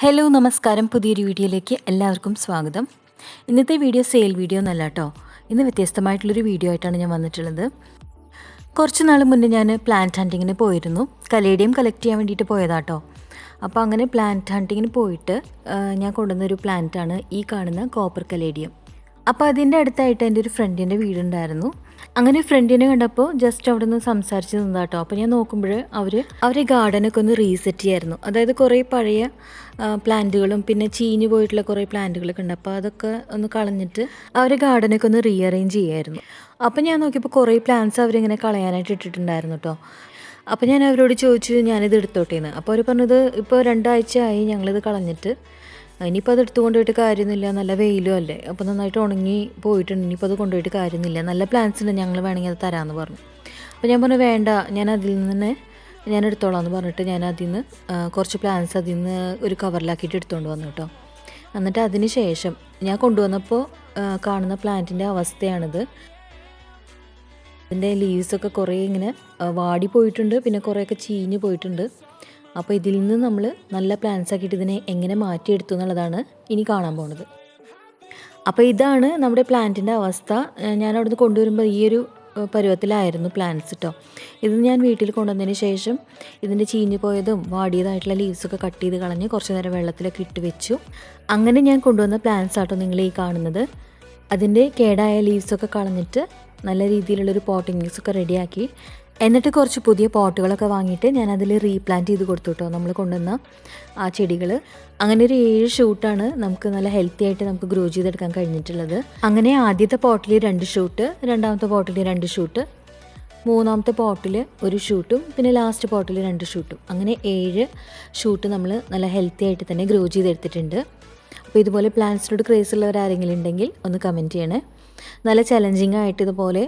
Hello നമസ്കാരം. പുതിയൊരു വീഡിയോയിലേക്ക് എല്ലാവർക്കും സ്വാഗതം. ഇന്നത്തെ വീഡിയോ സെയിൽ വീഡിയോ എന്നല്ല കേട്ടോ ഇന്ന് വ്യത്യസ്തമായിട്ടുള്ളൊരു വീഡിയോ ആയിട്ടാണ് ഞാൻ വന്നിട്ടുള്ളത്. കുറച്ച് നാൾ മുന്നേ ഞാൻ പ്ലാന്റ് ഹണ്ടിങ്ങിന് പോയിരുന്നു. കലേഡിയം കളക്ട് ചെയ്യാൻ വേണ്ടിയിട്ട് പോയതാട്ടോ അപ്പോൾ അങ്ങനെ പ്ലാന്റ് ഹണ്ടിങ്ങിന് പോയിട്ട് ഞാൻ കൊണ്ടുവന്നൊരു ആണ് ഈ കാണുന്ന കോപ്പർ കലേഡിയം. അപ്പോൾ അതിന്റെ അടുത്തായിട്ട് എന്റെ ഒരു ഫ്രണ്ടിന്റെ വീടുണ്ടായിരുന്നു. അങ്ങനെ ഫ്രണ്ടിനെ കണ്ടപ്പോൾ ജസ്റ്റ് അവിടെ നിന്ന് സംസാരിച്ച് നിന്നാട്ടോ. അപ്പോൾ ഞാൻ നോക്കുമ്പോൾ അവർ അവരെ ഗാർഡനൊക്കെ ഒന്ന് റീസെറ്റ് ചെയ്യായിരുന്നു. അതായത് കുറേ പഴയ പ്ലാന്റുകളും പിന്നെ ചീഞ്ഞു പോയിട്ടുള്ള കുറേ പ്ലാന്റുകളൊക്കെ ഉണ്ട്. അപ്പോൾ അതൊക്കെ ഒന്ന് കളഞ്ഞിട്ട് അവരെ ഗാർഡനൊക്കെ ഒന്ന് റീഅറേഞ്ച് ചെയ്യായിരുന്നു. അപ്പോൾ ഞാൻ നോക്കിയപ്പോൾ കുറേ പ്ലാന്റ്സ് അവരിങ്ങനെ കളയാനായിട്ട് ഇട്ടിട്ടുണ്ടായിരുന്നു കേട്ടോ അപ്പോൾ ഞാൻ അവരോട് ചോദിച്ചു ഞാനിത് എടുത്തോട്ടേന്ന്. അപ്പോൾ അവർ പറഞ്ഞത് ഇപ്പോൾ രണ്ടാഴ്ച ആയി ഞങ്ങളിത് കളഞ്ഞിട്ട് ഇനിയിപ്പോൾ അത് എടുത്തു കൊണ്ടുപോയിട്ട് കാര്യമൊന്നുമില്ല നല്ല വെയിലും അല്ലേ? അപ്പോൾ നന്നായിട്ട് ഉണങ്ങി പോയിട്ടുണ്ട്. ഇനിയിപ്പോൾ അത് കൊണ്ടുപോയിട്ട് കാര്യമൊന്നുമില്ല നല്ല പ്ലാൻസ് ഉണ്ട് ഞങ്ങൾ വേണമെങ്കിൽ അത് തരാമെന്ന് പറഞ്ഞു. അപ്പോൾ ഞാൻ പറഞ്ഞു വേണ്ട ഞാൻ അതിൽ നിന്ന് തന്നെ ഞാൻ എടുത്തോളാം എന്ന് പറഞ്ഞിട്ട് ഞാൻ അതിൽ നിന്ന് കുറച്ച് പ്ലാൻസ് അതിൽ നിന്ന് ഒരു കവറിലാക്കിയിട്ട് എടുത്തുകൊണ്ട് വന്നു കേട്ടോ. എന്നിട്ട് അതിന് ശേഷം ഞാൻ കൊണ്ടുവന്നപ്പോൾ കാണുന്ന പ്ലാന്റിന്റെ അവസ്ഥയാണിത്. അതിന്റെ ലീവ്സൊക്കെ കുറേ ഇങ്ങനെ വാടി പോയിട്ടുണ്ട്. പിന്നെ കുറേയൊക്കെ ചീഞ്ഞ് പോയിട്ടുണ്ട്. അപ്പോൾ ഇതിൽ നിന്ന് നമ്മൾ നല്ല പ്ലാൻസ് ആക്കിയിട്ട് ഇതിനെ എങ്ങനെ മാറ്റിയെടുത്തു എന്നുള്ളതാണ് ഇനി കാണാൻ പോണത്. അപ്പോൾ ഇതാണ് നമ്മുടെ പ്ലാന്റിന്റെ അവസ്ഥ. ഞാൻ അവിടുന്ന് കൊണ്ടുവരുമ്പോൾ ഈ ഒരു പരുവത്തിലായിരുന്നു പ്ലാന്റ്സ് കേട്ടോ ഇത് ഞാൻ വീട്ടിൽ കൊണ്ടുവന്നതിന് ശേഷം ഇതിന്റെ ചീഞ്ഞു പോയതും വാടിയതായിട്ടുള്ള ലീവ്സൊക്കെ കട്ട് ചെയ്ത് കളഞ്ഞ് കുറച്ച് നേരം വെള്ളത്തിലൊക്കെ ഇട്ട് വെച്ചു. അങ്ങനെ ഞാൻ കൊണ്ടുവന്ന പ്ലാന്റ്സ് ആട്ടോ നിങ്ങൾ ഈ കാണുന്നത്. അതിന്റെ കേടായ ലീവ്സൊക്കെ കളഞ്ഞിട്ട് നല്ല രീതിയിലുള്ളൊരു പോട്ടിംഗ് റെഡിയാക്കി എന്നിട്ട് കുറച്ച് പുതിയ പോട്ടുകളൊക്കെ വാങ്ങിയിട്ട് ഞാൻ അതിൽ റീപ്ലാന്റ് ചെയ്ത് കൊടുത്തു കേട്ടോ നമ്മൾ കൊണ്ടുവന്ന ആ ചെടികൾ. അങ്ങനെ ഒരു ഏഴ് ഷൂട്ടാണ് നമുക്ക് നല്ല ഹെൽത്തി ആയിട്ട് നമുക്ക് ഗ്രോ ചെയ്തെടുക്കാൻ കഴിഞ്ഞിട്ടുള്ളത്. അങ്ങനെ ആദ്യത്തെ പോട്ടിൽ രണ്ട് ഷൂട്ട് രണ്ടാമത്തെ പോട്ടിൽ രണ്ട് ഷൂട്ട് മൂന്നാമത്തെ പോട്ടിൽ ഒരു ഷൂട്ടും പിന്നെ ലാസ്റ്റ് പോട്ടിൽ രണ്ട് ഷൂട്ടും. അങ്ങനെ ഏഴ് ഷൂട്ട് നമ്മൾ നല്ല ഹെൽത്തി ആയിട്ട് തന്നെ ഗ്രോ ചെയ്തെടുത്തിട്ടുണ്ട്. അപ്പോൾ ഇതുപോലെ പ്ലാന്റ്സിനോട് ക്രേസ് ഉള്ളവർ ആരെങ്കിലും ഉണ്ടെങ്കിൽ ഒന്ന് കമന്റ് ചെയ്യണേ. നല്ല ചലഞ്ചിങ് ആയിട്ട് ഇതുപോലെ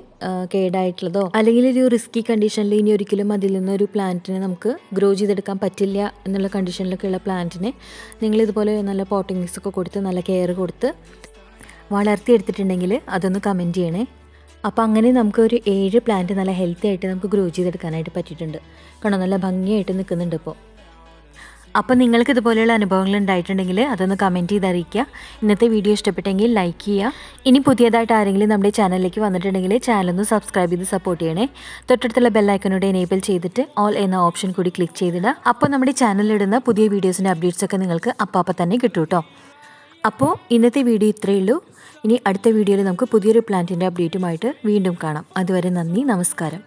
കേടായിട്ടുള്ളതോ അല്ലെങ്കിൽ ഒരു റിസ്കി കണ്ടീഷനിൽ ഇനി ഒരിക്കലും അതിൽ നിന്നൊരു പ്ലാന്റിനെ നമുക്ക് ഗ്രോ ചെയ്തെടുക്കാൻ പറ്റില്ല എന്നുള്ള കണ്ടീഷനിലൊക്കെ ഉള്ള പ്ലാന്റിനെ നിങ്ങൾ ഇതുപോലെ നല്ല പോട്ടിങ്സ് ഒക്കെ കൊടുത്ത് നല്ല കെയർ കൊടുത്ത് വളർത്തിയെടുത്തിട്ടുണ്ടെങ്കിൽ അതൊന്ന് കമന്റ് ചെയ്യണേ. അപ്പോൾ അങ്ങനെ നമുക്ക് ഒരു ഏഴ് പ്ലാന്റ് നല്ല ഹെൽത്തി ആയിട്ട് നമുക്ക് ഗ്രോ ചെയ്തെടുക്കാനായിട്ട് പറ്റിയിട്ടുണ്ട്. കാരണം നല്ല ഭംഗിയായിട്ട് നിൽക്കുന്നുണ്ട് ഇപ്പോൾ അപ്പോൾ നിങ്ങൾക്ക് ഇതുപോലെയുള്ള അനുഭവങ്ങൾ ഉണ്ടായിട്ടുണ്ടെങ്കിൽ അതൊന്ന് കമന്റ് ചെയ്ത് അറിയിക്കുക ഇന്നത്തെ വീഡിയോ ഇഷ്ടപ്പെട്ടെങ്കിൽ ലൈക്ക് ചെയ്യുക. ഇനി പുതിയതായിട്ട് ആരെങ്കിലും നമ്മുടെ ചാനലിലേക്ക് വന്നിട്ടുണ്ടെങ്കിൽ ചാനലൊന്ന് സബ്സ്ക്രൈബ് ചെയ്ത് സപ്പോർട്ട് ചെയ്യണേ. തൊട്ടടുത്തുള്ള ബെല്ലൈക്കനോട് എനേബിൾ ചെയ്തിട്ട് ഓൾ എന്ന ഓപ്ഷൻ കൂടി ക്ലിക്ക് ചെയ്തിടുക. അപ്പോൾ നമ്മുടെ ചാനലിലിടുന്ന പുതിയ വീഡിയോസിന്റെ അപ്ഡേറ്റ്സ് ഒക്കെ നിങ്ങൾക്ക് അപ്പം അപ്പം തന്നെ കിട്ടും കേട്ടോ അപ്പോൾ ഇന്നത്തെ വീഡിയോ ഇത്രയേ ഉള്ളൂ. ഇനി അടുത്ത വീഡിയോയിൽ നമുക്ക് പുതിയൊരു പ്ലാന്റിന്റെ അപ്ഡേറ്റുമായിട്ട് വീണ്ടും കാണാം. അതുവരെ നന്ദി നമസ്കാരം.